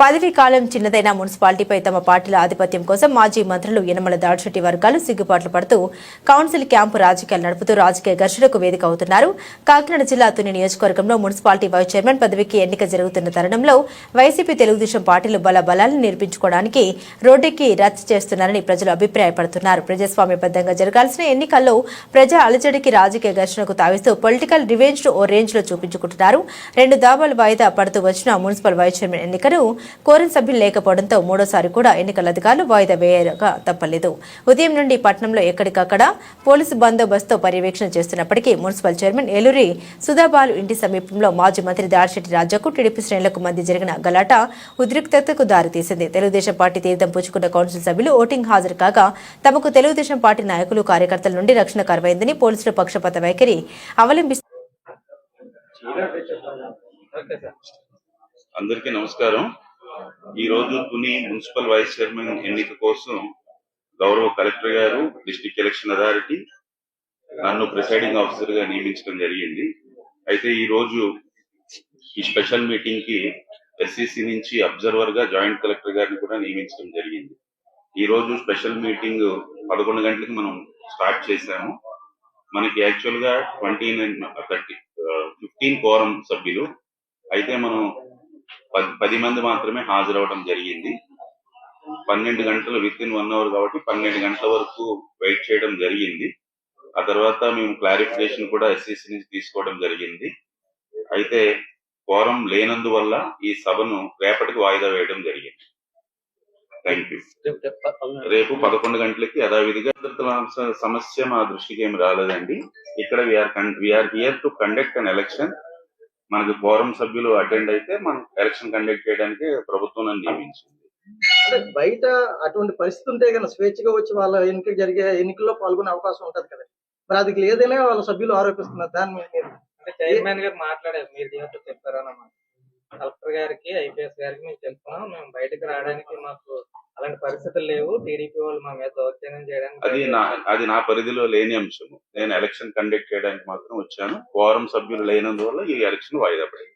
పదవీ కాలం చిన్నదైన మున్సిపాలిటీపై తమ పార్టీల ఆధిపత్యం కోసం మాజీ మంత్రులు యనమల దాడిశెట్టి వర్గాలు సిగ్గుపాట్లు పడుతూ కౌన్సిల్ క్యాంపు రాజకీయాలు నడుపుతూ రాజకీయ ఘర్షణకు వేదిక అవుతున్నారు. కాకినాడ జిల్లా తుని నియోజకవర్గంలో మున్సిపాలిటీ వైస్ చైర్మన్ పదవికి ఎన్నిక జరుగుతున్న తరుణంలో వైసీపీ తెలుగుదేశం పార్టీలు బల బలాలను నిర్మించుకోవడానికి రోడ్డెక్కి రద్దు చేస్తున్నారని ప్రజలు అభిప్రాయపడుతున్నారు. ప్రజాస్వామ్యబద్ధంగా జరగాల్సిన ఎన్నికల్లో ప్రజా అలజడికి రాజకీయ ఘర్షణకు తావిస్తూ పొలిటికల్ రివెంజ్ ఓ రేంజ్లో చూపించుకుంటున్నారు. రెండు దాబాలు వాయిదా పడుతూ వచ్చిన మున్సిపల్ వైస్ చైర్మన్ ఎన్నికను కోరం సభ్యులు లేకపోవడంతో మూడోసారి కూడా ఎన్నికల అధికారులు వాయిదా వేయగా తప్పలేదు. ఉదయం నుండి పట్టణంలో ఎక్కడికక్కడ పోలీసు బందోబస్తుతో పర్యవేక్షణ చేస్తున్నప్పటికీ మున్సిపల్ చైర్మన్ ఏలూరి సుధాబాలు ఇంటి సమీపంలో మాజీ మంత్రి దాడిశెట్టి రాజాకు టీడీపీ శ్రేణులకు మధ్య జరిగిన గలాట ఉద్రిక్తతకు దారితీసింది. తెలుగుదేశం పార్టీ తీర్థం పుచ్చుకున్న కౌన్సిల్ సభ్యులు ఓటింగ్ హాజరు కాగా తమకు తెలుగుదేశం పార్టీ నాయకులు కార్యకర్తల నుండి రక్షణ కరువైందని పోలీసులు పక్షపాత వైఖరి అవలంబిస్తారు అందరికీ నమస్కారం. ఈ రోజు తుని మున్సిపల్ వైస్ చైర్మన్ ఎన్నిక కోసం గౌరవ కలెక్టర్ గారు డిస్టిక్ ఎలక్షన్ అథారిటీ నన్ను ప్రిసైడింగ్ ఆఫీసర్గా నియమించడం జరిగింది. అయితే ఈ రోజు ఈ స్పెషల్ మీటింగ్కి ఎస్సీసీ నుంచి అబ్జర్వర్గా జాయింట్ కలెక్టర్ గారిని కూడా నియమించడం జరిగింది. ఈ రోజు స్పెషల్ మీటింగ్ పదకొండు గంటలకు మనం స్టార్ట్ చేశాము. మనకి యాక్చువల్గా twenty nine thirty fifteen quorum సభ్యులు. అయితే మనం పది పది మంది మాత్రమే హాజరవడం జరిగింది. పన్నెండు గంటలు విత్ ఇన్ వన్ అవర్ కాబట్టి పన్నెండు గంటల వరకు వెయిట్ చేయడం జరిగింది. ఆ తర్వాత మేము క్లారిఫికేషన్ కూడా ఎస్సీసీ నుంచి తీసుకోవడం జరిగింది. అయితే కోరం లేనందువల్ల ఈ సభను రేపటికి వాయిదా వేయడం జరిగింది. థ్యాంక్ యూ రేపు పదకొండు గంటలకి యథావిధిగా సమస్య మా దృష్టికి ఏమి రాలేదండి. ఇక్కడ we are we are here to conduct an election మనకి ఫోరం సభ్యులు అటెండ్ అయితే మనం ఎలక్షన్ కండక్ట్ చేయడానికి ప్రభుత్వం నియమించింది. అంటే బయట అటువంటి పరిస్థితి ఉంటే కనుక స్వేచ్ఛగా వచ్చి వాళ్ళ ఎన్నిక జరిగే ఎన్నికల్లో పాల్గొనే అవకాశం ఉంటది కదా. మరి అది లేదనే వాళ్ళ సభ్యులు ఆరోపిస్తున్నారు దాని మీద చైర్మన్ గారు మాట్లాడారు మీరు దీంతో చెప్పారన్నమాట. కలెక్టర్ గారికి ఐపీఎస్ గారికి మేము చెప్తున్నాం మేము బయటకు రావడానికి మాకు అలాంటి పరిస్థితులు లేవు. టీడీపీ వాళ్ళు మా మీద దౌర్జన్యం చేయడానికి అది నా అది నా పరిధిలో లేని అంశము. నేను ఎలక్షన్ కండక్ట్ చేయడానికి మాత్రం వచ్చాను. కోరం సభ్యులు లేనందువల్ల ఈ ఎలక్షన్ వాయిదా పడింది.